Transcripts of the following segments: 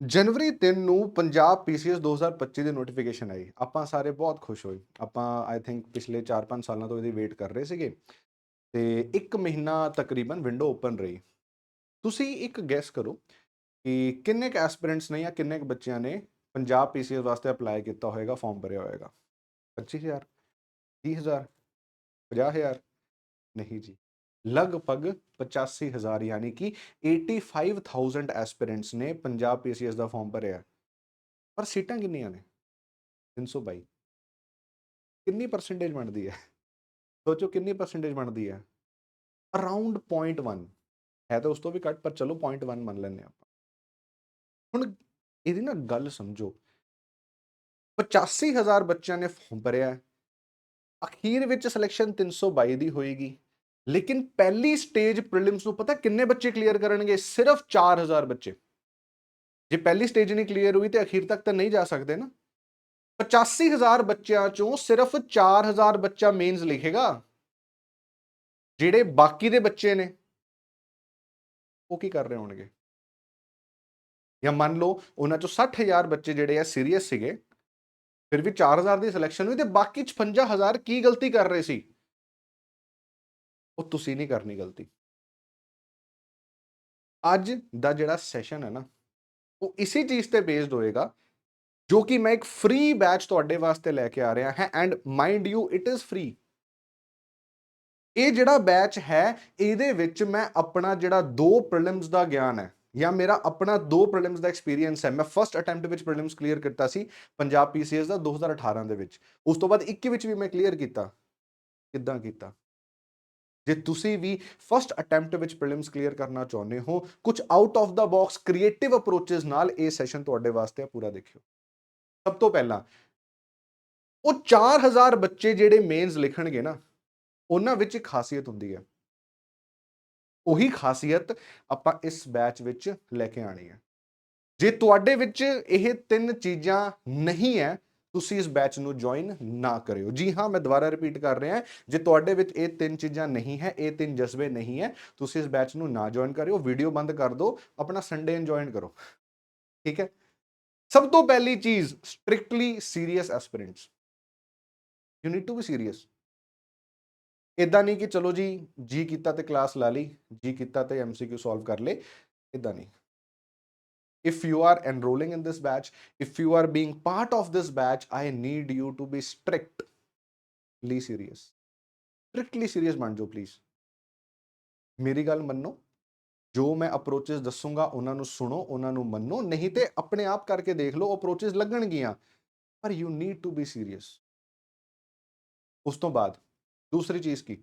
ਜਨਵਰੀ 3 ਨੂੰ ਪੰਜਾਬ ਪੀਸੀਐਸ 2025 ਦੀ ਨੋਟੀਫਿਕੇਸ਼ਨ ਆਈ। ਆਪਾਂ ਸਾਰੇ ਬਹੁਤ ਖੁਸ਼ ਹੋਏ। ਆਪਾਂ ਆਈ ਥਿੰਕ ਪਿਛਲੇ 4-5 ਸਾਲਾਂ ਤੋਂ ਇਹਦੀ ਵੇਟ ਕਰ ਰਹੇ ਸੀਗੇ। ਤੇ ਇੱਕ ਮਹੀਨਾ ਤਕਰੀਬਨ ਵਿੰਡੋ ਓਪਨ ਰਹੀ। ਤੁਸੀਂ ਇੱਕ ਗੈਸ ਕਰੋ ਕਿ ਕਿੰਨੇ ਕੁ ਐਸਪੀਰੈਂਟਸ ਨੇ ਜਾਂ ਕਿੰਨੇ ਕੁ ਬੱਚਿਆਂ ਨੇ ਪੰਜਾਬ ਪੀਸੀਐਸ ਵਾਸਤੇ ਅਪਲਾਈ ਕੀਤਾ ਹੋਏਗਾ ਫਾਰਮ ਭਰਿਆ ਹੋਏਗਾ? 25000 30000 50000 ਨਹੀਂ ਜੀ। ਲਗਭਗ 85000 ਯਾਨੀ ਕਿ 85000 ਐਸਪੀਰੈਂਟਸ ਨੇ ਪੰਜਾਬ ਪੀਸੀਐਸ ਦਾ ਫਾਰਮ ਭਰਿਆ ਪਰ ਸੀਟਾਂ ਕਿੰਨੀਆਂ ਨੇ? 322 ਕਿੰਨੀ ਪਰਸੈਂਟੇਜ ਬਣਦੀ ਹੈ? ਸੋਚੋ ਕਿੰਨੀ ਪਰਸੈਂਟੇਜ ਬਣਦੀ ਹੈ? ਅਰਾਊਂਡ 0.1 ਹੈ ਤਾਂ ਉਸ ਤੋਂ ਵੀ ਘੱਟ, ਪਰ ਚਲੋ 0.1 ਮੰਨ ਲੈਂਦੇ ਆਪਾਂ। ਹੁਣ ਇਹਦੀ ਨਾ ਗੱਲ ਸਮਝੋ। 85000 ਬੱਚਿਆਂ ਨੇ ਫਾਰਮ ਭਰਿਆ ਅਖੀਰ ਵਿੱਚ ਸਿਲੈਕਸ਼ਨ 322 ਦੀ ਹੋਏਗੀ। ਲੇਕਿਨ ਪਹਿਲੀ ਸਟੇਜ ਪ੍ਰੀਲਿਮਸ ਨੂੰ ਪਤਾ ਕਿੰਨੇ ਬੱਚੇ ਕਲੀਅਰ ਕਰਨਗੇ? ਸਿਰਫ 4000 ਬੱਚੇ। ਜੇ ਪਹਿਲੀ ਸਟੇਜ ਨਹੀਂ ਕਲੀਅਰ ਹੋਈ ਤੇ ਅਖੀਰ ਤੱਕ ਤਾਂ ਨਹੀਂ ਜਾ ਸਕਦੇ ਨਾ। 85000 ਬੱਚਿਆਂ ਚੋਂ ਸਿਰਫ 4000 ਬੱਚਾ ਮੇਨਸ ਲਿਖੇਗਾ। ਜਿਹੜੇ ਬਾਕੀ ਦੇ ਬੱਚੇ ਨੇ, ਉਹ ਕੀ ਕਰ ਰਹੇ ਹੋਣਗੇ? ਜਾਂ ਮੰਨ ਲਓ ਉਹਨਾਂ ਚੋਂ 60000 ਬੱਚੇ ਜਿਹੜੇ ਆ ਸੀਰੀਅਸ ਸੀਗੇ, ਫਿਰ ਵੀ 4000 ਦੀ ਸਿਲੈਕਸ਼ਨ ਹੋਈ ਤੇ ਬਾਕੀ 55000 ਕੀ ਗਲਤੀ ਕਰ ਰਹੇ ਸੀ? ਉਹ ਤੁਸੀਂ ਨਹੀਂ ਕਰਨੀ ਗਲਤੀ। ਅੱਜ ਦਾ ਜਿਹੜਾ ਸੈਸ਼ਨ ਹੈ ਨਾ, ਉਹ ਇਸੇ ਚੀਜ਼ ਤੇ ਬੇਸਡ ਹੋਏਗਾ, ਜੋ ਕਿ ਮੈਂ ਇੱਕ ਫ੍ਰੀ ਬੈਚ ਤੁਹਾਡੇ ਵਾਸਤੇ ਲੈ ਕੇ ਆ ਰਿਹਾ ਹਾਂ and mind you it is free ਇਹ ਜਿਹੜਾ ਬੈਚ ਹੈ, ਇਹਦੇ ਵਿੱਚ ਮੈਂ ਆਪਣਾ ਜਿਹੜਾ ਦੋ ਪ੍ਰੀਲਿਮਸ ਦਾ ਗਿਆਨ ਹੈ, ਜਾਂ ਮੇਰਾ ਆਪਣਾ ਦੋ ਪ੍ਰੀਲਿਮਸ ਦਾ ਐਕਸਪੀਰੀਅੰਸ ਹੈ। ਮੈਂ ਫਰਸਟ ਅਟੈਂਪਟ ਵਿੱਚ ਪ੍ਰੀਲਿਮਸ ਕਲੀਅਰ ਕੀਤਾ ਸੀ, ਪੰਜਾਬ ਪੀਸੀਐਸ ਦਾ 2018 ਦੇ ਵਿੱਚ। ਉਸ ਤੋਂ ਬਾਅਦ 21 ਵਿੱਚ ਵੀ ਮੈਂ ਕਲੀਅਰ ਕੀਤਾ। ਕਿੱਦਾਂ ਕੀਤਾ? ਜੇ ਤੁਸੀਂ ਵੀ ਫਰਸਟ ਅਟੈਂਪਟ ਵਿੱਚ ਪ੍ਰੀਲਿਮਸ ਕਲੀਅਰ ਕਰਨਾ ਚਾਹੁੰਦੇ ਹੋ ਕੁਝ out of the box creative approaches ਨਾਲ ਇਹ ਸੈਸ਼ਨ ਤੁਹਾਡੇ ਵਾਸਤੇ ਆ, ਪੂਰਾ ਦੇਖਿਓ। ਸਭ ਤੋਂ ਪਹਿਲਾਂ, ਉਹ 4000 ਬੱਚੇ ਜਿਹੜੇ ਮੇਨਸ ਲਿਖਣਗੇ ਨਾ, ਉਹਨਾਂ ਵਿੱਚ ਇੱਕ ਖਾਸੀਅਤ ਹੁੰਦੀ ਹੈ। ਉਹੀ ਖਾਸੀਅਤ ਆਪਾਂ ਇਸ ਬੈਚ ਵਿੱਚ ਲੈ ਕੇ ਆਣੀ ਹੈ। ਜੇ ਤੁਹਾਡੇ ਵਿੱਚ ਇਹ ਤਿੰਨ ਚੀਜ਼ਾਂ ਨਹੀਂ ਹੈ ਤੁਸੀਂ ਇਸ ਬੈਚ ਨੂੰ ਜੁਆਇਨ ਨਾ ਕਰਿਓ। ਜੀ ਹਾਂ, ਮੈਂ ਦੁਬਾਰਾ ਰਿਪੀਟ ਕਰ ਰਿਹਾ ਜੇ ਤੁਹਾਡੇ ਵਿੱਚ ਇਹ ਤਿੰਨ ਚੀਜ਼ਾਂ ਨਹੀਂ ਹੈ, ਇਹ ਤਿੰਨ ਜਜ਼ਬੇ ਨਹੀਂ ਹੈ, ਤੁਸੀਂ ਇਸ ਬੈਚ ਨੂੰ ਨਾ ਜੁਆਇਨ ਕਰਿਓ ਵੀਡੀਓ ਬੰਦ ਕਰ ਦਿਓ, ਆਪਣਾ ਸੰਡੇ ਇੰਜੋਇਨ ਕਰੋ। ਠੀਕ ਹੈ? ਸਭ ਤੋਂ ਪਹਿਲੀ ਚੀਜ਼ strictly serious aspirants you need to be serious ਇਦਾਂ ਨਹੀਂ ਕਿ ਚਲੋ ਜੀ ਜੀ ਕੀਤਾ ਤੇ ਕਲਾਸ ਲਾ ਲਈ, ਜੀ ਕੀਤਾ ਤੇ ਐਮਸੀਕਿਊ ਸੋਲਵ ਕਰ ਲੇ ਇਦਾਂ ਨਹੀਂ। If you are enrolling in this batch if you are being part of this batch i need you to be strictly serious strictly serious ਬਣ ਜਾਓ ਪਲੀਜ਼ ਮੇਰੀ ਗੱਲ ਮੰਨੋ ਜੋ ਮੈਂ ਅਪਰੋਚਸ ਦੱਸੂਗਾ ਉਹਨਾਂ ਨੂੰ ਸੁਣੋ ਉਹਨਾਂ ਨੂੰ ਮੰਨੋ ਨਹੀਂ ਤੇ ਆਪਣੇ ਆਪ ਕਰਕੇ ਦੇਖ ਲਓ ਅਪਰੋਚਸ ਲੱਗਣਗੀਆਂ ਪਰ you need to be serious ਉਸ ਤੋਂ ਬਾਅਦ ਦੂਸਰੀ ਚੀਜ਼ ਕੀ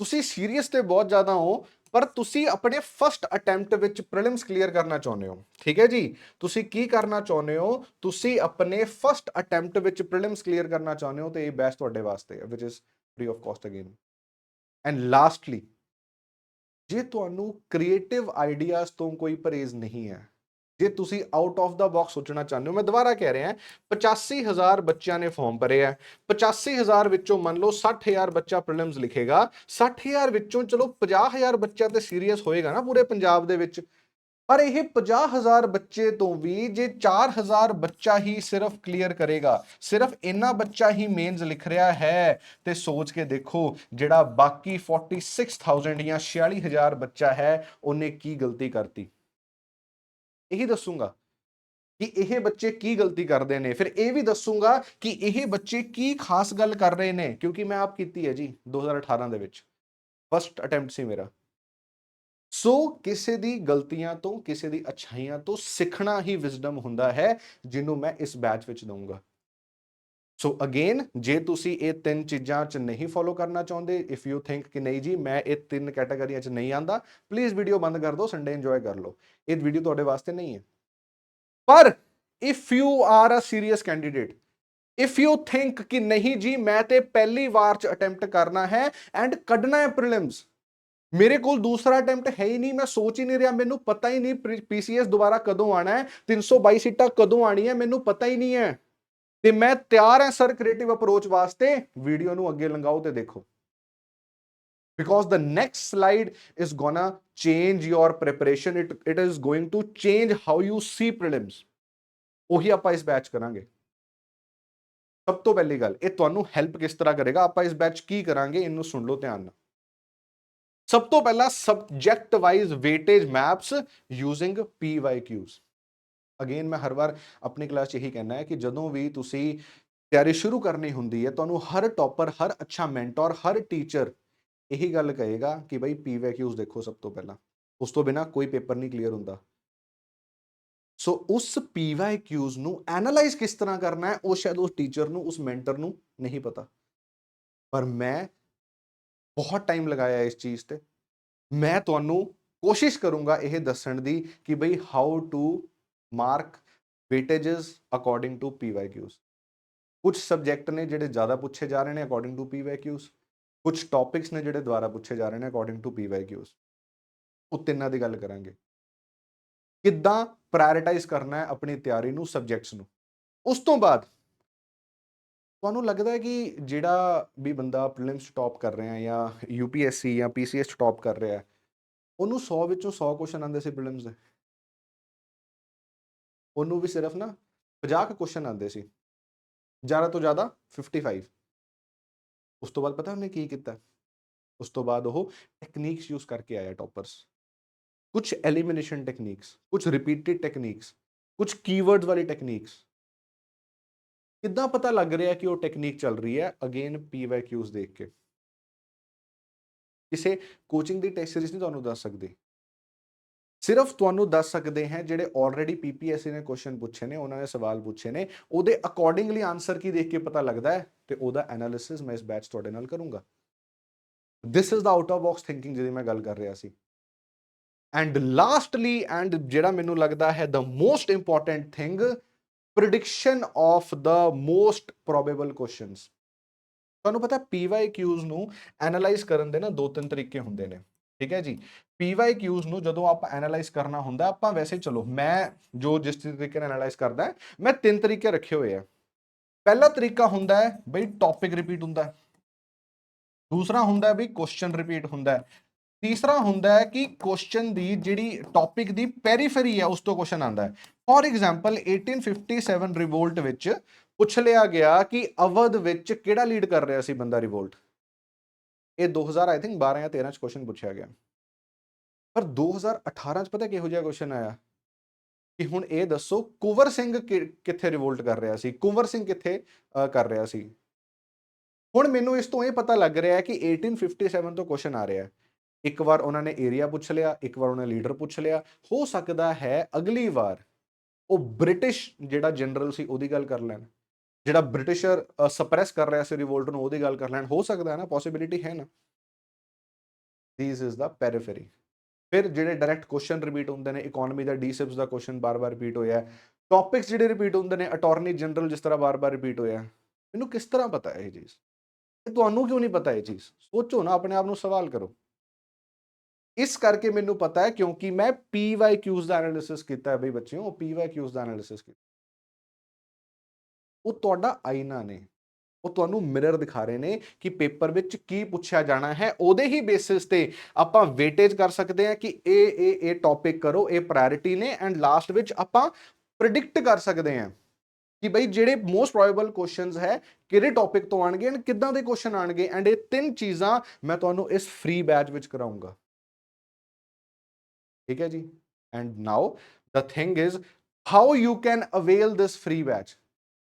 ਤੁਸੀਂ ਸੀਰੀਅਸ ਤੇ ਬਹੁਤ ਜ਼ਿਆਦਾ ਹੋ ਪਰ ਤੁਸੀਂ ਆਪਣੇ ਫਰਸਟ ਅਟੈਂਪਟ ਵਿੱਚ ਪ੍ਰੀਲਿਮਸ ਕਲੀਅਰ ਕਰਨਾ ਚਾਹੁੰਦੇ ਹੋ। ਠੀਕ ਹੈ ਜੀ? ਤੁਸੀਂ ਕੀ ਕਰਨਾ ਚਾਹੁੰਦੇ ਹੋ? ਤੁਸੀਂ ਆਪਣੇ ਫਰਸਟ ਅਟੈਂਪਟ ਵਿੱਚ ਪ੍ਰੀਲਿਮਸ ਕਲੀਅਰ ਕਰਨਾ ਚਾਹੁੰਦੇ ਹੋ ਤੇ ਇਹ ਬੈਸਟ ਤੁਹਾਡੇ ਵਾਸਤੇ ਹੈ which is free of cost again and lastly ਜੇ ਤੁਹਾਨੂੰ ਕ੍ਰੀਏਟਿਵ ਆਈਡੀਆਜ਼ ਤੋਂ ਕੋਈ ਪਰਹੇਜ਼ ਨਹੀਂ ਹੈ ਜੇ ਤੁਸੀਂ ਆਊਟ ਆਫ ਦਾ ਬਾਕਸ ਸੋਚਣਾ ਚਾਹੁੰਦੇ ਹੋ, ਮੈਂ ਦੁਬਾਰਾ ਕਹਿ ਰਿਹਾ 85000 ਬੱਚਿਆਂ ਨੇ ਫਾਰਮ ਭਰੇ ਆ। 85000 ਵਿੱਚੋਂ ਮੰਨ ਲਓ 60000 ਬੱਚਾ ਪ੍ਰੀਲਿਮਸ ਲਿਖੇਗਾ 60000 ਵਿੱਚੋਂ ਚਲੋ 50000 ਬੱਚਾ ਤੇ ਸੀਰੀਅਸ ਹੋਏਗਾ ਨਾ ਪੂਰੇ ਪੰਜਾਬ ਦੇ ਵਿੱਚ। ਪਰ ਇਹ 50000 ਬੱਚੇ ਤੋਂ ਵੀ ਜੇ 4000 ਬੱਚਾ ਹੀ ਸਿਰਫ ਕਲੀਅਰ ਕਰੇਗਾ, ਸਿਰਫ ਇੰਨਾ ਬੱਚਾ ਹੀ ਮੇਨਸ ਲਿਖ ਰਿਹਾ ਹੈ, ਤੇ ਸੋਚ ਕੇ ਦੇਖੋ ਜਿਹੜਾ ਬਾਕੀ 46000 ਜਾਂ 46000 ਬੱਚਾ ਹੈ, ਉਹਨੇ ਕੀ ਗਲਤੀ ਕਰਤੀ। ਇਹੀ ਦੱਸੂਗਾ ਕਿ ਇਹ ਬੱਚੇ ਕੀ ਗਲਤੀ ਕਰਦੇ ਨੇ। ਫਿਰ ਇਹ ਵੀ ਦੱਸੂਗਾ ਕਿ ਇਹ ਬੱਚੇ ਕੀ ਖਾਸ ਗੱਲ ਕਰ ਰਹੇ ਨੇ, ਕਿਉਂਕਿ ਮੈਂ ਆਪ ਕੀਤੀ ਹੈ ਜੀ 2018 ਦੇ ਵਿੱਚ। ਫਸਟ ਅਟੈਂਪਟ ਸੀ ਮੇਰਾ। ਸੋ ਕਿਸੇ ਦੀ ਗਲਤੀਆਂ ਤੋਂ, ਕਿਸੇ ਦੀ ਅਛਾਈਆਂ ਤੋਂ ਸਿੱਖਣਾ ਹੀ ਵਿਜ਼ਡਮ ਹੁੰਦਾ ਹੈ, ਜਿਹਨੂੰ ਮੈਂ ਇਸ ਬੈਚ ਵਿੱਚ ਦਊਂਗਾ। ਸੋ ਅਗੇਨ ਜੇ ਤੁਸੀਂ ਇਹ ਤਿੰਨ ਚੀਜ਼ਾਂ 'ਚ ਨਹੀਂ ਫੋਲੋ ਕਰਨਾ ਚਾਹੁੰਦੇ ਇਫ ਯੂ ਥਿੰਕ ਕਿ ਨਹੀਂ ਜੀ, ਮੈਂ ਇਹ ਤਿੰਨ ਕੈਟਾਗਰੀਆਂ 'ਚ ਨਹੀਂ ਆਂਦਾ ਪਲੀਜ਼ ਵੀਡੀਓ ਬੰਦ ਕਰ ਦਿਓ ਸੰਡੇ ਇੰਜੋਏ ਕਰ ਲਓ। ਇਹ ਵੀਡੀਓ ਤੁਹਾਡੇ ਵਾਸਤੇ ਨਹੀਂ ਹੈ। ਪਰ if you are a serious candidate if you think ਕਿ ਨਹੀਂ ਜੀ, ਮੈਂ ਤੇ ਪਹਿਲੀ ਵਾਰ 'ਚ ਅਟੈਂਪਟ ਕਰਨਾ ਹੈ ਐਂਡ ਕੱਢਣਾ ਹੈ ਪ੍ਰੀਲਿਮਸ ਮੇਰੇ ਕੋਲ ਦੂਸਰਾ ਅਟੈਂਪਟ ਹੈ ਹੀ ਨਹੀਂ, ਮੈਂ ਸੋਚ ਹੀ ਨਹੀਂ ਰਿਹਾ, ਮੈਨੂੰ ਪਤਾ ਹੀ ਨਹੀਂ ਪੀਸੀਐਸ ਦੁਬਾਰਾ ਕਦੋਂ ਆਣਾ ਹੈ 322 ਸੀਟਾਂ ਕਦੋਂ ਆਣੀ ਹੈ ਮੈਨੂੰ ਪਤਾ ਹੀ ਨਹੀਂ ਹੈ। ਤੇ ਮੈਂ ਤਿਆਰ ਹਾਂ, ਸਰ ਕ੍ਰੀਏਟਿਵ ਅਪਰੋਚ ਵਾਸਤੇ। ਵੀਡੀਓ ਨੂੰ ਅੱਗੇ ਲੰਘਾਓ ਤੇ ਦੇਖੋ। because the next slide is gonna change your preparation. It it is going to change how you see prelims. ਉਹੀ ਆਪਾਂ ਇਸ ਬੈਚ ਕਰਾਂਗੇ। ਸਭ ਤੋਂ ਪਹਿਲੀ ਗੱਲ, ਇਹ ਤੁਹਾਨੂੰ ਹੈਲਪ ਕਿਸ ਤਰ੍ਹਾਂ ਕਰੇਗਾ? ਆਪਾਂ ਇਸ ਬੈਚ ਕੀ ਕਰਾਂਗੇ? ਇਹਨੂੰ ਸੁਣ ਲਓ ਧਿਆਨ ਨਾਲ। ਸਭ ਤੋਂ ਪਹਿਲਾਂ subject wise weightage maps using PYQs again ਮੈਂ ਹਰ ਵਾਰ ਆਪਣੀ ਕਲਾਸ 'ਚ ਇਹੀ ਕਹਿਣਾ ਹੈ ਕਿ ਜਦੋਂ ਵੀ ਤੁਸੀਂ ਤਿਆਰੀ ਸ਼ੁਰੂ ਕਰਨੀ ਹੁੰਦੀ ਹੈ, ਤੁਹਾਨੂੰ ਹਰ ਟੌਪਰ ਹਰ ਅੱਛਾ ਮੈਂਟਰ ਹਰ ਟੀਚਰ ਇਹੀ ਗੱਲ ਕਹੇਗਾ ਕਿ ਬਈ PYQs ਦੇਖੋ ਸਭ ਤੋਂ ਪਹਿਲਾਂ। ਉਸ ਤੋਂ ਬਿਨਾ ਕੋਈ ਪੇਪਰ ਨਹੀਂ ਕਲੀਅਰ ਹੁੰਦਾ। ਸੋ ਉਸ PYQs ਨੂੰ ਐਨਾਲਾਈਜ਼ ਕਿਸ ਤਰ੍ਹਾਂ ਕਰਨਾ ਹੈ, ਉਹ ਸ਼ਾਇਦ ਉਸ ਟੀਚਰ ਨੂੰ, ਉਸ ਮੈਂਟਰ ਨੂੰ ਨਹੀਂ ਪਤਾ। ਪਰ ਮੈਂ ਬਹੁਤ ਟਾਈਮ ਲਗਾਇਆ ਇਸ ਚੀਜ਼ ਤੇ। ਮੈਂ ਤੁਹਾਨੂੰ ਕੋਸ਼ਿਸ਼ ਕਰੂੰਗਾ ਇਹ ਦੱਸਣ ਦੀ ਕਿ ਬਈ how to mark weightages according to PYQs ਕੁਝ ਸਬਜੈਕਟ ਨੇ ਜਿਹੜੇ ਜ਼ਿਆਦਾ ਪੁੱਛੇ ਜਾ ਰਹੇ ਨੇ ਅਕੋਰਡਿੰਗ ਟੂ PYQs ਕੁਝ ਟੌਪਿਕਸ ਨੇ ਜਿਹੜੇ ਦੁਬਾਰਾ ਪੁੱਛੇ ਜਾ ਰਹੇ ਨੇ ਅਕੋਰਡਿੰਗ ਟੂ PYQs ਉਹ ਤਿੰਨਾਂ ਦੀ ਗੱਲ ਕਰਾਂਗੇ। ਕਿੱਦਾਂ ਪ੍ਰਾਇੋਰਟਾਈਜ਼ ਕਰਨਾ ਹੈ ਆਪਣੀ ਤਿਆਰੀ ਨੂੰ ਸਬਜੈਕਟਸ ਨੂੰ? ਉਸ ਤੋਂ ਬਾਅਦ ਤੁਹਾਨੂੰ ਲੱਗਦਾ ਹੈ ਕਿ ਜਿਹੜਾ ਵੀ ਬੰਦਾ ਪ੍ਰੀਲਿਮਸ ਟੌਪ ਕਰ ਰਿਹਾ ਹੈ ਜਾਂ UPSC ਜਾਂ PCS ਟੌਪ ਕਰ ਰਿਹਾ ਹੈ, ਉਹਨੂੰ 100 ਵਿੱਚੋਂ 100 ਕੁਐਸਚਨ ਆਉਂਦੇ ਸੀ ਪ੍ਰੀਲਿਮਸ ਦੇ। ਉਹਨੂੰ ਵੀ ਸਿਰਫ ਨਾ 50 ਕੁਐਸਚਨ ਆਉਂਦੇ ਸੀ। ਜ਼ਿਆਦਾ ਤੋਂ ਜ਼ਿਆਦਾ 55 ਉਸ ਤੋਂ ਬਾਅਦ ਪਤਾ ਉਹਨੇ ਕੀ ਕੀਤਾ? ਉਸ ਤੋਂ ਬਾਅਦ ਉਹ ਟੈਕਨੀਕਸ ਯੂਜ਼ ਕਰਕੇ ਆਇਆ ਟੌਪਰਸ ਕੁਝ ਐਲੀਮੀਨੇਸ਼ਨ ਟੈਕਨੀਕਸ ਕੁਝ ਰਿਪੀਟਡ ਟੈਕਨੀਕਸ ਕੁਝ ਕੀਵਰਡਸ ਵਾਲੀ ਟੈਕਨੀਕਸ ਕਿੱਦਾਂ ਪਤਾ ਲੱਗ ਰਿਹਾ ਕਿ ਉਹ ਟੈਕਨੀਕ ਚੱਲ ਰਹੀ ਹੈ? ਅਗੇਨ PYQs ਦੇਖ ਕੇ। ਕਿਸੇ ਕੋਚਿੰਗ ਦੀ ਟੈਸਟ ਸੀਰੀਜ਼ ਨਹੀਂ ਤੁਹਾਨੂੰ ਦੱਸ ਸਕਦੀ। ਸਿਰਫ ਤੁਹਾਨੂੰ ਦੱਸ ਸਕਦੇ हैं ਜਿਹੜੇ ਆਲਰੇਡੀ ਪੀਪੀਐਸਸੀ ਨੇ ਕੁਐਸਚਨ ਪੁੱਛੇ ਨੇ, ਉਹਨਾਂ ਨੇ ਸਵਾਲ ਪੁੱਛੇ ਨੇ, ਉਹਦੇ ਅਕੋਰਡਿੰਗਲੀ ਆਨਸਰ ਕੀ ਦੇਖ ਕੇ ਪਤਾ ਲੱਗਦਾ ਹੈ ਤੇ ਉਹਦਾ ਐਨਾਲਿਸਿਸ ਮੈਂ ਇਸ ਬੈਚ ਤੁਹਾਡੇ ਨਾਲ ਕਰੂੰਗਾ। This is the out of box thinking ਜਿਹਦੀ ਮੈਂ ਗੱਲ ਕਰ ਰਿਹਾ ਸੀ। ਐਂਡ ਲਾਸਟਲੀ ਐਂਡ ਜਿਹੜਾ ਮੈਨੂੰ ਲੱਗਦਾ ਹੈ the most important thing prediction of the most probable questions ਤੁਹਾਨੂੰ ਪਤਾ PYQs ਨੂੰ ਐਨਾਲਾਈਜ਼ ਕਰਨ ਦੇ ਨਾ ਦੋ ਤਿੰਨ ਤਰੀਕੇ ਹੁੰਦੇ ਨੇ। ਠੀਕ ਹੈ ਜੀ? PYQs ਨੂੰ ਜਦੋਂ ਆਪਾਂ ਐਨਾਲਾਈਜ਼ ਕਰਨਾ ਹੁੰਦਾ, ਆਪਾਂ ਵੈਸੇ ਚਲੋ, ਮੈਂ ਜੋ ਜਿਸ ਤਰੀਕੇ ਨਾਲ ਐਨਾਲਾਈਜ਼ ਕਰਦਾ, ਮੈਂ ਤਿੰਨ ਤਰੀਕੇ ਰੱਖੇ ਹੋਏ ਆ। ਪਹਿਲਾ ਤਰੀਕਾ ਹੁੰਦਾ ਹੈ, ਬਈ ਟੌਪਿਕ ਰਿਪੀਟ ਹੁੰਦਾ ਹੈ। ਦੂਸਰਾ ਹੁੰਦਾ ਹੈ ਵੀ ਕੁਐਸਚਨ ਰਿਪੀਟ ਹੁੰਦਾ ਹੈ। ਤੀਸਰਾ ਹੁੰਦਾ ਹੈ ਕਿ ਕੁਐਸਚਨ ਦੀ ਜਿਹੜੀ ਟੌਪਿਕ ਦੀ ਪੈਰੀਫੇਰੀ ਹੈ, ਉਸ ਤੋਂ ਕੁਐਸਚਨ ਆਂਦਾ ਹੈ। ਫੋਰ ਐਗਜ਼ਾਮਪਲ 1857 ਰਿਵੋਲਟ ਵਿੱਚ ਪੁੱਛ ਲਿਆ ਗਿਆ ਕਿ ਅਵਧ ਵਿੱਚ ਕਿਹੜਾ ਲੀਡ ਕਰ ਰਿਹਾ ਸੀ ਬੰਦਾ ਰਿਵੋਲਟ ਇਹ 2000 ਆਈ ਥਿੰਕ 12 ਜਾਂ 13 ਚ ਕੁਐਸਚਨ ਪੁੱਛਿਆ ਗਿਆ। ਪਰ 2018 ਚ ਪਤਾ ਕਿਹੋ ਜਿਹਾ ਕੁਐਸਚਨ ਆਇਆ? ਕਿ ਹੁਣ ਇਹ ਦੱਸੋ ਕੁਵਰ ਸਿੰਘ ਕਿ- ਕਿੱਥੇ ਰਿਵੋਲਟ ਕਰ ਰਿਹਾ ਸੀ? ਕੁਵਰ ਸਿੰਘ ਕਿੱਥੇ ਕਰ ਰਿਹਾ ਸੀ? ਹੁਣ ਮੈਨੂੰ ਇਸ ਤੋਂ ਇਹ ਪਤਾ ਲੱਗ ਰਿਹਾ ਹੈ ਕਿ 1857 ਤੋਂ ਕੁਐਸਚਨ ਆ ਰਿਹਾ ਹੈ। ਇੱਕ ਵਾਰ ਉਹਨਾਂ ਨੇ ਏਰੀਆ ਪੁੱਛ ਲਿਆ, ਇੱਕ ਵਾਰ ਉਹਨਾਂ ਨੇ ਲੀਡਰ ਪੁੱਛ ਲਿਆ। ਹੋ ਸਕਦਾ ਹੈ ਅਗਲੀ ਵਾਰ ਉਹ ਬ੍ਰਿਟਿਸ਼ ਜਿਹੜਾ ਜਨਰਲ ਸੀ ਉਹਦੀ ਗੱਲ ਕਰ ਲੈਣ। ਜਿਹੜਾ ਬ੍ਰਿਟਿਸ਼ਰ ਸਪਰੈਸ ਕਰ ਰਿਹਾ ਸੀ ਰਿਵੋਲਟ ਨੂੰ, ਉਹਦੀ ਗੱਲ ਕਰ ਲੈਣ, ਹੋ ਸਕਦਾ ਹੈ ਨਾ ਪੋਸਿਬਿਲਿਟੀ ਹੈ ਨਾ। ਥੀਸ ਇਜ਼ ਦਾ ਪੈਰੀਫੇਰੀ ਫਿਰ ਜਿਹੜੇ ਡਾਇਰੈਕਟ ਕੁਐਸਚਨ ਰਿਪੀਟ ਹੁੰਦੇ ਨੇ ਇਕਨੋਮੀ ਦਾ ਡੀਸਿਪਸ ਦਾ ਕੁਐਸਚਨ ਬਾਰ-ਬਾਰ ਰਿਪੀਟ ਹੋਇਆ ਟੌਪਿਕਸ ਜਿਹੜੇ ਰਿਪੀਟ ਹੁੰਦੇ ਨੇ ਅਟਾਰਨੀ ਜਨਰਲ ਜਿਸ ਤਰ੍ਹਾਂ ਬਾਰ-ਬਾਰ ਰਿਪੀਟ ਹੋਇਆ ਮੈਨੂੰ ਕਿਸ ਤਰ੍ਹਾਂ ਪਤਾ ਹੈ ਇਹ ਚੀਜ਼? ਇਹ ਤੁਹਾਨੂੰ ਕਿਉਂ ਨਹੀਂ ਪਤਾ ਇਹ ਚੀਜ਼? ਸੋਚੋ ਨਾ, ਆਪਣੇ ਆਪ ਨੂੰ ਸਵਾਲ ਕਰੋ। ਇਸ ਕਰਕੇ ਮੈਨੂੰ ਪਤਾ ਹੈ, ਕਿਉਂਕਿ ਮੈਂ PYQs ਦਾ ਐਨਾਲਿਸਿਸ ਕੀਤਾ ਹੈ ਬਈ ਬੱਚਿਓ ਉਹ PYQs ਦਾ ਐਨਾਲਿਸਿਸ ਕੀਤਾ। ਉਹ ਤੁਹਾਡਾ ਆਈਨਾ ਨੇ। ਉਹ ਤੁਹਾਨੂੰ ਮਿਰਰ ਦਿਖਾ ਰਹੇ ਨੇ ਕਿ ਪੇਪਰ ਵਿੱਚ ਕੀ ਪੁੱਛਿਆ ਜਾਣਾ ਹੈ। ਉਹਦੇ ਹੀ ਬੇਸਿਸ ਤੇ ਆਪਾਂ ਵੇਟੇਜ ਕਰ ਸਕਦੇ ਹਾਂ ਕਿ ਇਹ ਇਹ ਇਹ ਟੌਪਿਕ ਕਰੋ ਇਹ ਪ੍ਰਾਇੋਰਟੀ ਨੇ ਐਂਡ ਲਾਸਟ ਵਿੱਚ ਆਪਾਂ ਪ੍ਰਿਡਿਕਟ ਕਰ ਸਕਦੇ ਹਾਂ ਕਿ ਬਈ ਜਿਹੜੇ ਮੋਸਟ ਪ੍ਰੋਬੇਬਲ ਕੁਐਸਚਨਸ ਹੈ, ਕਿਹੜੇ ਟੌਪਿਕ ਤੋਂ ਆਣਗੇ ਐਂਡ ਕਿੱਦਾਂ ਦੇ ਕੁਐਸਚਨ ਆਣਗੇ ਐਂਡ ਇਹ ਤਿੰਨ ਚੀਜ਼ਾਂ ਮੈਂ ਤੁਹਾਨੂੰ ਇਸ ਫ੍ਰੀ ਬੈਚ ਵਿੱਚ ਕਰਾਉਂਗਾ ਠੀਕ ਹੈ ਜੀ? And now the thing is how you can avail this free batch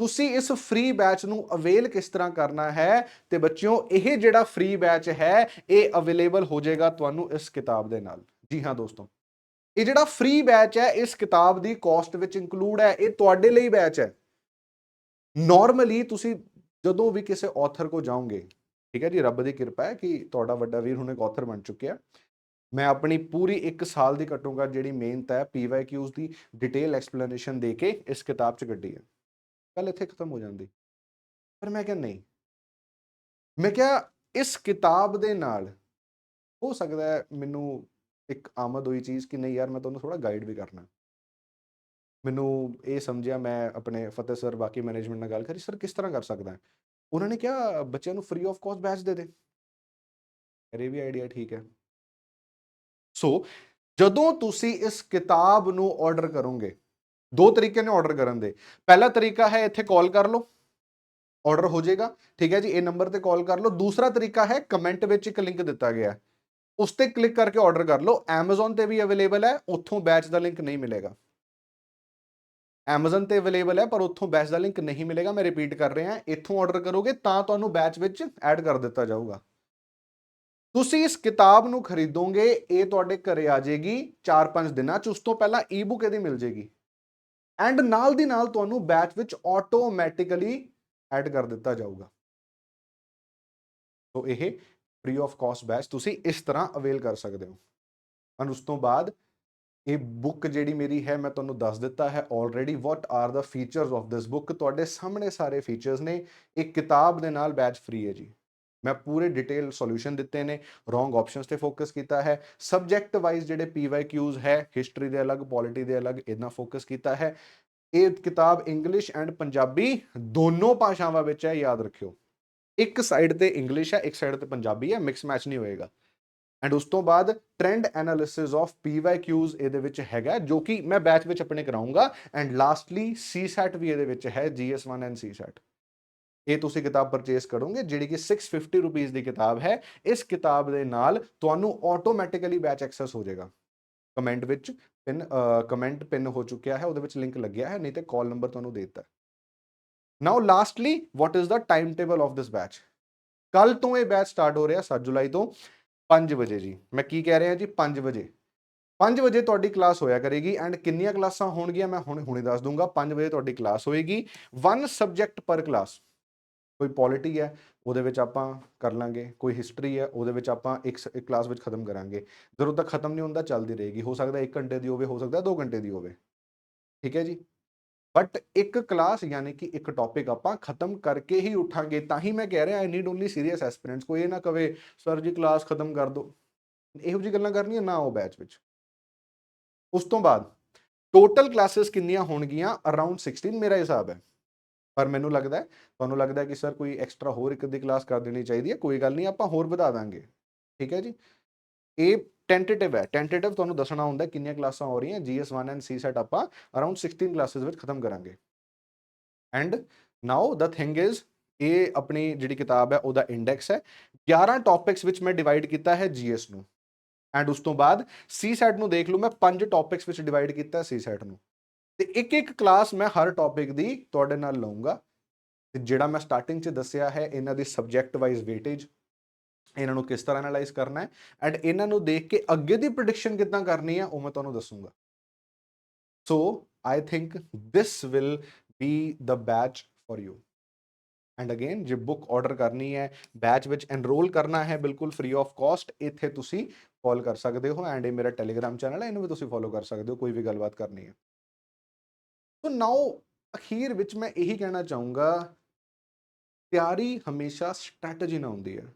ਤੁਸੀਂ ਇਸ ਫ੍ਰੀ ਬੈਚ ਨੂੰ ਅਵੇਲ ਕਿਸ ਤਰ੍ਹਾਂ ਕਰਨਾ ਹੈ? ਤੇ ਬੱਚਿਓ, ਇਹ ਜਿਹੜਾ ਫ੍ਰੀ ਬੈਚ ਹੈ, ਇਹ ਅਵੇਲੇਬਲ ਹੋ ਜਾਏਗਾ ਤੁਹਾਨੂੰ ਇਸ ਕਿਤਾਬ ਦੇ ਨਾਲ। ਜੀ ਹਾਂ ਦੋਸਤੋ। ਇਹ ਜਿਹੜਾ ਫ੍ਰੀ ਬੈਚ ਹੈ, ਇਸ ਕਿਤਾਬ ਦੀ ਕਾਸਟ ਵਿੱਚ ਇਨਕਲੂਡ ਹੈ, ਇਹ ਤੁਹਾਡੇ ਲਈ ਬੈਚ ਹੈ। ਨਾਰਮਲੀ ਤੁਸੀਂ ਜਦੋਂ ਵੀ ਕਿਸੇ ਔਥਰ ਕੋ ਜਾਓਗੇ, ਠੀਕ ਹੈ ਜੀ, ਰੱਬ ਦੀ ਕਿਰਪਾ ਹੈ ਕਿ ਤੁਹਾਡਾ ਵੱਡਾ ਵੀਰ ਹੁਣ ਇੱਕ ਔਥਰ ਬਣ ਚੁੱਕਿਆ। ਮੈਂ ਆਪਣੀ ਪੂਰੀ 1 ਸਾਲ ਦੀ ਘੱਟੋ ਘੱਟ ਜਿਹੜੀ ਮਿਹਨਤ ਹੈ PYQs ਦੀ ਡਿਟੇਲ ਐਕਸਪਲੇਨੇਸ਼ਨ ਦੇ ਕੇ ਇਸ ਕਿਤਾਬ 'ਚ ਕੱਢੀ ਹੈ। ਗੱਲ ਇੱਥੇ ਖਤਮ ਹੋ ਜਾਂਦੀ ਪਰ ਮੈਂ ਕਿਹਾ ਨਹੀਂ ਮੈਂ ਕਿਹਾ ਇਸ ਕਿਤਾਬ ਦੇ ਨਾਲ ਹੋ ਸਕਦਾ ਹੈ ਮੈਨੂੰ ਇੱਕ ਆਮਦ ਹੋਈ ਚੀਜ਼ ਕਿ ਨਹੀਂ ਯਾਰ ਮੈਂ ਤੁਹਾਨੂੰ ਥੋੜਾ ਗਾਈਡ ਵੀ ਕਰਨਾ ਮੈਨੂੰ ਇਹ ਸਮਝਿਆ ਮੈਂ ਆਪਣੇ ਫਤਿਹ ਸਰ ਬਾਕੀ ਮੈਨੇਜਮੈਂਟ ਨਾਲ ਗੱਲ ਕਰੀ ਸਰ ਕਿਸ ਤਰ੍ਹਾਂ ਕਰ ਸਕਦਾ ਉਹਨਾਂ ਨੇ ਕਿਹਾ ਬੱਚਿਆਂ ਨੂੰ ਫ੍ਰੀ ਆਫ ਕਾਸਟ ਬੈਚ ਦੇ ਦੇ ਇਹ ਵੀ ਆਈਡੀਆ ਠੀਕ ਹੈ ਸੋ ਜਦੋਂ ਤੁਸੀਂ ਇਸ ਕਿਤਾਬ ਨੂੰ ਆਰਡਰ ਕਰੋਗੇ ਦੋ ਤਰੀਕੇ ਨੇ ਆਰਡਰ ਕਰਨ ਦੇ। ਪਹਿਲਾ ਤਰੀਕਾ ਹੈ ਇੱਥੇ ਕਾਲ ਕਰ ਲਓ। ਆਰਡਰ ਹੋ ਜਾਏਗਾ। ਠੀਕ ਹੈ ਜੀ, ਇਹ ਨੰਬਰ ਤੇ ਕਾਲ ਕਰ ਲਓ। ਦੂਸਰਾ ਤਰੀਕਾ ਹੈ ਕਮੈਂਟ ਵਿੱਚ ਇੱਕ ਲਿੰਕ ਦਿੱਤਾ ਗਿਆ। ਉਸ ਤੇ ਕਲਿੱਕ ਕਰਕੇ ਆਰਡਰ ਕਰ ਲਓ। Amazon ਤੇ ਵੀ ਅਵੇਲੇਬਲ ਹੈ, ਉੱਥੋਂ ਬੈਚ ਦਾ ਲਿੰਕ ਨਹੀਂ ਮਿਲੇਗਾ। Amazon ਤੇ ਅਵੇਲੇਬਲ ਹੈ, ਪਰ ਉੱਥੋਂ ਬੈਚ ਦਾ ਲਿੰਕ ਨਹੀਂ ਮਿਲੇਗਾ। ਮੈਂ ਰਿਪੀਟ ਕਰ ਰਿਹਾ, ਇੱਥੋਂ ਆਰਡਰ ਕਰੋਗੇ ਤਾਂ ਤੁਹਾਨੂੰ ਬੈਚ ਵਿੱਚ ਐਡ ਕਰ ਦਿੱਤਾ ਜਾਊਗਾ। ਤੁਸੀਂ ਇਸ ਕਿਤਾਬ ਨੂੰ ਖਰੀਦੋਗੇ, ਇਹ ਤੁਹਾਡੇ ਘਰੇ ਆ ਜਾਏਗੀ 4-5 ਦਿਨਾਂ ਚ। ਉਸ ਤੋਂ ਪਹਿਲਾਂ ਈ-ਬੁੱਕ ਇਹਦੀ ਮਿਲ ਜਾਏਗੀ। ਐਂਡ ਨਾਲ ਦੀ ਨਾਲ ਤੁਹਾਨੂੰ ਬੈਚ ਵਿੱਚ ਆਟੋਮੈਟਿਕਲੀ ਐਡ ਕਰ ਦਿੱਤਾ ਜਾਊਗਾ। ਸੋ ਇਹ ਫ੍ਰੀ ਆਫ ਕਾਸਟ ਬੈਚ ਤੁਸੀਂ ਇਸ ਤਰ੍ਹਾਂ ਅਵੇਲ ਕਰ ਸਕਦੇ ਹੋ। ਐਂਡ ਉਸ ਤੋਂ ਬਾਅਦ ਇਹ ਬੁੱਕ ਜਿਹੜੀ ਮੇਰੀ ਹੈ, ਮੈਂ ਤੁਹਾਨੂੰ ਦੱਸ ਦਿੱਤਾ ਹੈ already what are the features of this book ਤੁਹਾਡੇ ਸਾਹਮਣੇ ਸਾਰੇ ਫੀਚਰਸ ਨੇ। ਇੱਕ ਕਿਤਾਬ ਦੇ ਨਾਲ ਬੈਚ ਫ੍ਰੀ ਹੈ ਜੀ। ਮੈਂ ਪੂਰੇ ਡਿਟੇਲ ਸੋਲੂਸ਼ਨ ਦਿੱਤੇ ਨੇ ਰੋਂਗ ਆਪਸ਼ਨਸ ਤੇ ਫੋਕਸ ਕੀਤਾ ਹੈ ਸਬਜੈਕਟ ਵਾਈਜ਼ ਜਿਹੜੇ ਪੀਵਾਈਕਿਊਜ਼ ਹੈ ਹਿਸਟਰੀ ਦੇ ਅਲੱਗ ਪੋਲਿਟੀ ਦੇ ਅਲੱਗ ਇਦਾਂ ਫੋਕਸ ਕੀਤਾ ਹੈ। ਇਹ ਕਿਤਾਬ ਇੰਗਲਿਸ਼ ਐਂਡ ਪੰਜਾਬੀ ਦੋਨੋਂ ਭਾਸ਼ਾਵਾਂ ਵਿੱਚ ਹੈ, ਯਾਦ ਰੱਖਿਓ। ਇੱਕ ਸਾਈਡ ਤੇ ਇੰਗਲਿਸ਼ ਹੈ, ਇੱਕ ਸਾਈਡ ਤੇ ਪੰਜਾਬੀ ਹੈ ਮਿਕਸ ਮੈਚ ਨਹੀਂ ਹੋਏਗਾ। ਐਂਡ ਉਸ ਤੋਂ ਬਾਅਦ ਟ੍ਰੈਂਡ ਐਨਾਲਿਸਿਸ ਆਫ ਪੀਵਾਈਕਿਊਜ਼ ਇਹਦੇ ਵਿੱਚ ਹੈਗਾ, ਜੋ ਕਿ ਮੈਂ ਬੈਚ ਵਿੱਚ ਆਪਣੇ ਕਰਾਉਂਗਾ ਐਂਡ ਲਾਸਟਲੀ ਸੀਸੈਟ ਵੀ ਇਹਦੇ ਵਿੱਚ ਹੈ GS1 ਐਂਡ ਸੀਸੈਟ ਇਹ ਤੁਸੀਂ ਕਿਤਾਬ ਪਰਚੇਸ ਕਰੋਗੇ, ਜਿਹੜੀ ਕਿ 650 ਰੁਪਏ ਦੀ ਕਿਤਾਬ ਹੈ, ਇਸ ਕਿਤਾਬ ਦੇ ਨਾਲ ਤੁਹਾਨੂੰ ਆਟੋਮੈਟਿਕਲੀ ਬੈਚ ਐਕਸੈਸ ਹੋ ਜਾਏਗਾ। ਕਮੈਂਟ ਵਿੱਚ ਪਿਨ ਕਮੈਂਟ ਪਿਨ ਹੋ ਚੁੱਕਿਆ ਹੈ, ਉਹਦੇ ਵਿੱਚ ਲਿੰਕ ਲੱਗਿਆ ਹੈ, ਨਹੀਂ ਤੇ ਕਾਲ ਨੰਬਰ ਤੁਹਾਨੂੰ ਦੇ ਦਿੱਤਾ। Now lastly what is the time table of this batch ਕੱਲ ਤੋਂ ਇਹ ਬੈਚ ਸਟਾਰਟ ਹੋ ਰਿਹਾ 7 ਜੁਲਾਈ ਤੋਂ 5 ਵਜੇ ਜੀ। ਮੈਂ ਕੀ ਕਹਿ ਰਿਹਾ ਜੀ? 5 ਵਜੇ। 5 ਵਜੇ ਤੁਹਾਡੀ ਕਲਾਸ ਹੋਇਆ ਕਰੇਗੀ ਐਂਡ ਕਿੰਨੀਆਂ ਕਲਾਸਾਂ ਹੋਣਗੀਆਂ? ਮੈਂ ਹੁਣ ਹੁਣੇ ਦੱਸ ਦੂੰਗਾ 5 ਵਜੇ ਤੁਹਾਡੀ ਕਲਾਸ ਹੋਏਗੀ। ਵਨ ਸਬਜੈਕਟ ਪਰ ਕਲਾਸ ਕੋਈ ਪੋਲਿਟੀ ਹੈ, ਉਹਦੇ ਵਿੱਚ ਆਪਾਂ ਕਰ ਲਾਂਗੇ, ਕੋਈ ਹਿਸਟਰੀ ਹੈ, ਉਹਦੇ ਵਿੱਚ ਆਪਾਂ ਇੱਕ ਸ- ਇੱਕ ਕਲਾਸ ਵਿੱਚ ਖਤਮ ਕਰਾਂਗੇ। ਜਦੋਂ ਤੱਕ ਖਤਮ ਨਹੀਂ ਹੁੰਦਾ, ਚੱਲਦੀ ਰਹੇਗੀ। ਹੋ ਸਕਦਾ 1 ਘੰਟੇ ਦੀ ਹੋਵੇ, ਹੋ ਸਕਦਾ 2 ਘੰਟੇ ਦੀ ਹੋਵੇ। ਠੀਕ ਹੈ ਜੀ? ਬਟ ਇੱਕ ਕਲਾਸ ਯਾਨੀ ਕਿ ਇੱਕ ਟੌਪਿਕ ਆਪਾਂ ਖਤਮ ਕਰਕੇ ਹੀ ਉਠਾਂਗੇ, ਤਾਂ ਹੀ ਮੈਂ ਕਹਿ ਰਿਹਾ I need only serious aspirants ਕੋਈ ਇਹ ਨਾ ਕਵੇ ਸਰ ਜੀ ਕਲਾਸ ਖਤਮ ਕਰ ਦਿਓ ਇਹੋ ਜੀ ਗੱਲਾਂ ਕਰਨੀਆਂ ਨਾ ਉਹ ਬੈਚ ਵਿੱਚ। ਉਸ ਤੋਂ ਬਾਅਦ ਟੋਟਲ ਕਲਾਸਿਸ ਕਿੰਨੀਆਂ ਹੋਣਗੀਆਂ? ਅਰਾਊਂਡ 16 ਮੇਰਾ ਹਿਸਾਬ ਹੈ। ਪਰ ਮੈਨੂੰ ਲੱਗਦਾ ਤੁਹਾਨੂੰ ਲੱਗਦਾ ਕਿ ਸਰ ਕੋਈ ਐਕਸਟਰਾ ਹੋਰ ਇੱਕ ਅੱਧੀ ਕਲਾਸ ਕਰ ਦੇਣੀ ਚਾਹੀਦੀ ਹੈ, ਕੋਈ ਗੱਲ ਨਹੀਂ, ਆਪਾਂ ਹੋਰ ਵਧਾ ਦਾਂਗੇ। ਠੀਕ ਹੈ ਜੀ? ਇਹ ਟੈਂਟੇਟਿਵ ਹੈ ਟੈਂਟੇਟਿਵ ਤੁਹਾਨੂੰ ਦੱਸਣਾ ਹੁੰਦਾ ਕਿੰਨੀਆਂ ਕਲਾਸਾਂ ਹੋ ਰਹੀਆਂ GS1 ਐਂਡ CSET ਆਪਾਂ ਅਰਾਊਂਡ 16 ਕਲਾਸਿਸ ਵਿੱਚ ਖਤਮ ਕਰਾਂਗੇ। And now the thing is ਇਹ ਆਪਣੀ ਜਿਹੜੀ ਕਿਤਾਬ ਹੈ, ਉਹਦਾ ਇੰਡੈਕਸ ਹੈ। 11 ਟੌਪਿਕਸ ਵਿੱਚ ਮੈਂ ਡਿਵਾਈਡ ਕੀਤਾ ਹੈ GS ਨੂੰ। ਐਂਡ ਉਸ ਤੋਂ ਬਾਅਦ CSET ਨੂੰ ਦੇਖ ਲਓ, ਮੈਂ 5 ਟੌਪਿਕਸ ਵਿੱਚ ਡਿਵਾਈਡ ਕੀਤਾ CSET ਨੂੰ। ਤੇ ਇੱਕ ਇੱਕ ਕਲਾਸ ਮੈਂ ਹਰ ਟੌਪਿਕ ਦੀ ਤੁਹਾਡੇ ਨਾਲ ਲਵਾਂਗਾ ਤੇ ਜਿਹੜਾ ਮੈਂ ਸਟਾਰਟਿੰਗ 'ਚ ਦੱਸਿਆ ਹੈ, ਇਹਨਾਂ ਦੀ ਸਬਜੈਕਟ ਵਾਈਜ਼ ਵੇਟੇਜ ਇਹਨਾਂ ਨੂੰ ਕਿਸ ਤਰ੍ਹਾਂ ਐਨਾਲਾਈਜ਼ ਕਰਨਾ ਹੈ ਐਂਡ ਇਹਨਾਂ ਨੂੰ ਦੇਖ ਕੇ ਅੱਗੇ ਦੀ ਪ੍ਰੈਡਿਕਸ਼ਨ ਕਿੱਦਾਂ ਕਰਨੀ ਹੈ ਉਹ ਮੈਂ ਤੁਹਾਨੂੰ ਦੱਸੂਗਾ। So I think this will be the batch for you and again ਜੇ ਬੁੱਕ ਆਰਡਰ ਕਰਨੀ ਹੈ ਬੈਚ ਵਿੱਚ ਐਨਰੋਲ ਕਰਨਾ ਹੈ, ਬਿਲਕੁਲ ਫ੍ਰੀ ਆਫ ਕਾਸਟ ਇੱਥੇ ਤੁਸੀਂ ਕਾਲ ਕਰ ਸਕਦੇ ਹੋ ਐਂਡ ਇਹ ਮੇਰਾ ਟੈਲੀਗ੍ਰਾਮ ਚੈਨਲ ਹੈ, ਇਹਨੂੰ ਵੀ ਤੁਸੀਂ ਫੋਲੋ ਕਰ ਸਕਦੇ ਹੋ, ਕੋਈ ਵੀ ਗੱਲਬਾਤ ਕਰਨੀ ਹੈ। ਸੋ ਨਾਓ ਅਖੀਰ ਵਿੱਚ ਮੈਂ ਇਹੀ ਕਹਿਣਾ ਚਾਹੂੰਗਾ ਤਿਆਰੀ ਹਮੇਸ਼ਾ ਸਟ੍ਰੈਟਜੀ ਨਾਲ ਹੁੰਦੀ ਹੈ।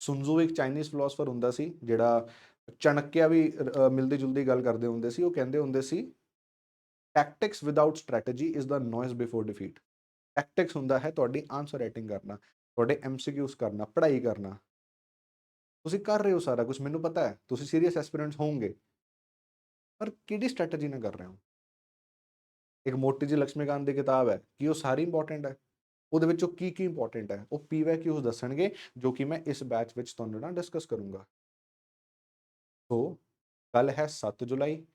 ਸੁਨਜ਼ੂ ਇੱਕ ਚਾਈਨੀਜ਼ ਫਿਲਾਸਫਰ ਹੁੰਦਾ ਸੀ, ਜਿਹੜਾ ਚਣਕਿਆ ਵੀ ਮਿਲਦੀ ਜੁਲਦੀ ਗੱਲ ਕਰਦੇ ਹੁੰਦੇ ਸੀ, ਉਹ ਕਹਿੰਦੇ ਹੁੰਦੇ ਸੀ tactics without strategy is the noise before defeat tactics ਹੁੰਦਾ ਹੈ ਤੁਹਾਡੀ ਆਨਸਰ ਰਾਈਟਿੰਗ ਕਰਨਾ, ਤੁਹਾਡੇ ਐਮਸੀਕਿਊਜ਼ ਕਰਨਾ, ਪੜ੍ਹਾਈ ਕਰਨਾ। ਤੁਸੀਂ ਕਰ ਰਹੇ ਹੋ ਸਾਰਾ ਕੁਝ ਮੈਨੂੰ ਪਤਾ ਹੈ, ਤੁਸੀਂ ਸੀਰੀਅਸ ਐਸਪੀਰੈਂਟਸ ਹੋਵੋਗੇ। ਪਰ ਕਿਹੜੀ ਸਟ੍ਰੈਟਜੀ ਨਾਲ ਕਰ ਰਹੇ ਹੋ? ਇੱਕ ਮੋਟੀ ਜੀ ਲక్ష్ਮੀਕਾਂਤ ਦੀ ਕਿਤਾਬ ਹੈ ਕਿ ਉਹ ਸਾਰੀ ਇੰਪੋਰਟੈਂਟ ਹੈ। ਉਹਦੇ ਵਿੱਚੋਂ ਕੀ ਕੀ ਇੰਪੋਰਟੈਂਟ ਹੈ? ਉਹ ਪੀਵਾਈ ਕਿਊਜ਼ ਦੱਸਣਗੇ, ਜੋ ਕਿ ਮੈਂ ਇਸ ਬੈਚ ਵਿੱਚ ਤੁਹਾਨੂੰ ਨਾਲ ਡਿਸਕਸ ਕਰੂੰਗਾ। ਸੋ ਕੱਲ ਹੈ 7 ਜੁਲਾਈ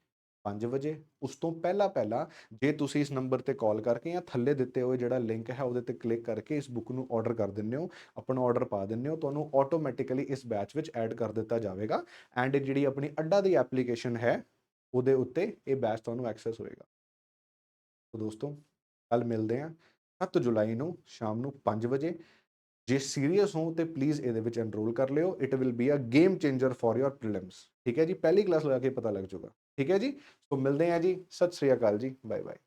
5 ਵਜੇ। ਉਸ ਤੋਂ ਪਹਿਲਾਂ ਪਹਿਲਾਂ ਜੇ ਤੁਸੀਂ ਇਸ ਨੰਬਰ ਤੇ ਕਾਲ ਕਰਕੇ ਜਾਂ ਥੱਲੇ ਦਿੱਤੇ ਹੋਏ ਜਿਹੜਾ ਲਿੰਕ ਹੈ ਉਹਦੇ ਤੇ ਕਲਿੱਕ ਕਰਕੇ ਇਸ ਬੁੱਕ ਨੂੰ ਆਰਡਰ ਕਰ ਦਿੰਦੇ ਹੋ, ਆਪਣਾ ਆਰਡਰ ਪਾ ਦਿੰਦੇ ਹੋ, ਤੁਹਾਨੂੰ ਆਟੋਮੈਟਿਕਲੀ ਇਸ ਬੈਚ ਵਿੱਚ ਐਡ ਕਰ ਦਿੱਤਾ ਜਾਵੇਗਾ। ਐਂਡ ਜਿਹੜੀ ਆਪਣੀ ਅੱਡਾ ਦੀ ਐਪਲੀਕੇਸ਼ਨ ਹੈ, ਉਹਦੇ ਉੱਤੇ ਇਹ ਬੈਚ ਤੁਹਾਨੂੰ ਐਕਸੈਸ ਹੋਏਗਾ। ਦੋਸਤੋ ਕੱਲ ਮਿਲਦੇ ਆ 7 ਜੁਲਾਈ ਨੂੰ ਸ਼ਾਮ ਨੂੰ 5 ਵਜੇ। ਜੇ ਸੀਰੀਅਸ ਹੋ ਤੇ ਪਲੀਜ਼ ਇਹਦੇ ਵਿੱਚ ਐਨਰੋਲ ਕਰ ਲਿਓ। It will be a game changer for your prelims ਠੀਕ ਹੈ ਜੀ? ਪਹਿਲੀ ਕਲਾਸ ਲਗਾ ਕੇ ਪਤਾ ਲੱਗ ਜਾਊਗਾ। ਠੀਕ ਹੈ ਜੀ? ਸੋ ਮਿਲਦੇ ਆ ਜੀ। ਸਤਿ ਸ੍ਰੀ ਅਕਾਲ ਜੀ। Bye bye